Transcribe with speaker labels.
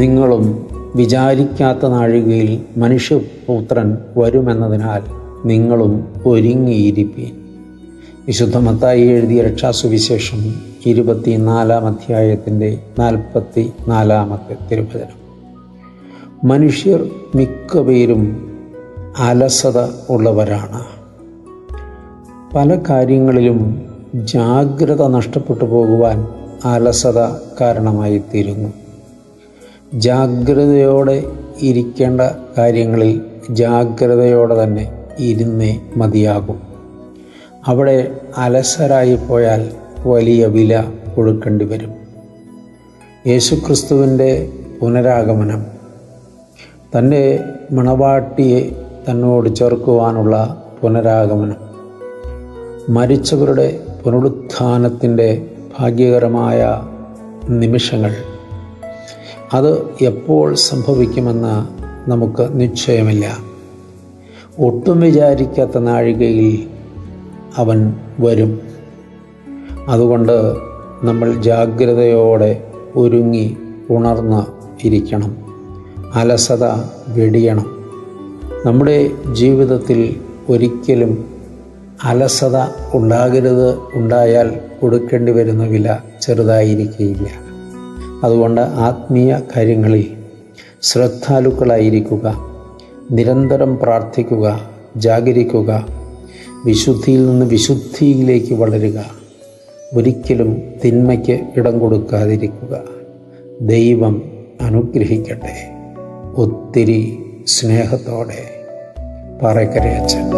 Speaker 1: നിങ്ങളും വിചാരിക്കാത്ത നാഴികയിൽ മനുഷ്യപുത്രൻ വരുമെന്നതിനാൽ നിങ്ങളും ഒരുങ്ങിയിരിപ്പീൻ. വിശുദ്ധമത്തായി എഴുതിയ രക്ഷാസുവിശേഷം ഇരുപത്തിനാലാം അധ്യായത്തിന്റെ നാൽപ്പത്തി നാലാമത്തെ തിരുവചനം. മനുഷ്യർ മിക്ക പേരും അലസത ഉള്ളവരാണ്. പല കാര്യങ്ങളിലും ജാഗ്രത നഷ്ടപ്പെട്ടു പോകുവാൻ അലസത കാരണമായി തീരുന്നു ജാഗ്രതയോടെ ഇരിക്കേണ്ട കാര്യങ്ങളിൽ ജാഗ്രതയോടെ തന്നെ ഇരുന്നേ മതിയാകും. അവിടെ അലസരായി പോയാൽ വലിയ വില കൊടുക്കേണ്ടി വരും. യേശുക്രിസ്തുവിന്റെ പുനരാഗമനം തന്റെ മണവാട്ടിയെ തന്നോട് ചേർക്കുവാനുള്ള പുനരാഗമനം മരിച്ചവരുടെ പുനരുത്ഥാനത്തിന്റെ ഭാഗ്യകരമായ നിമിഷങ്ങൾ അത് എപ്പോൾ സംഭവിക്കുമെന്ന് നമുക്ക് നിശ്ചയമില്ല. ഒട്ടും വിചാരിക്കാത്ത നാഴികയിൽ അവൻ വരും. അതുകൊണ്ട് നമ്മൾ ജാഗ്രതയോടെ ഒരുങ്ങി ഉണർന്ന് ഇരിക്കണം. അലസത വെടിയണം. നമ്മുടെ ജീവിതത്തിൽ ഒരിക്കലും അലസത ഉണ്ടാകരുത് ഉണ്ടായാൽ കൊടുക്കേണ്ടി വരുന്ന വില ചെറുതായിരിക്കുകയില്ല അതുകൊണ്ട് ആത്മീയ കാര്യങ്ങളിൽ ശ്രദ്ധാലുക്കളായിരിക്കുക നിരന്തരം പ്രാർത്ഥിക്കുക ജാഗരിക്കുക വിശുദ്ധിയിൽ നിന്ന് വിശുദ്ധിയിലേക്ക് വളരുക ഒരിക്കലും തിന്മയ്ക്ക് ഇടം കൊടുക്കാതിരിക്കുക. ദൈവം അനുഗ്രഹിക്കട്ടെ. ഒത്തിരി സ്നേഹത്തോടെ പാറക്കരയച്ചൻ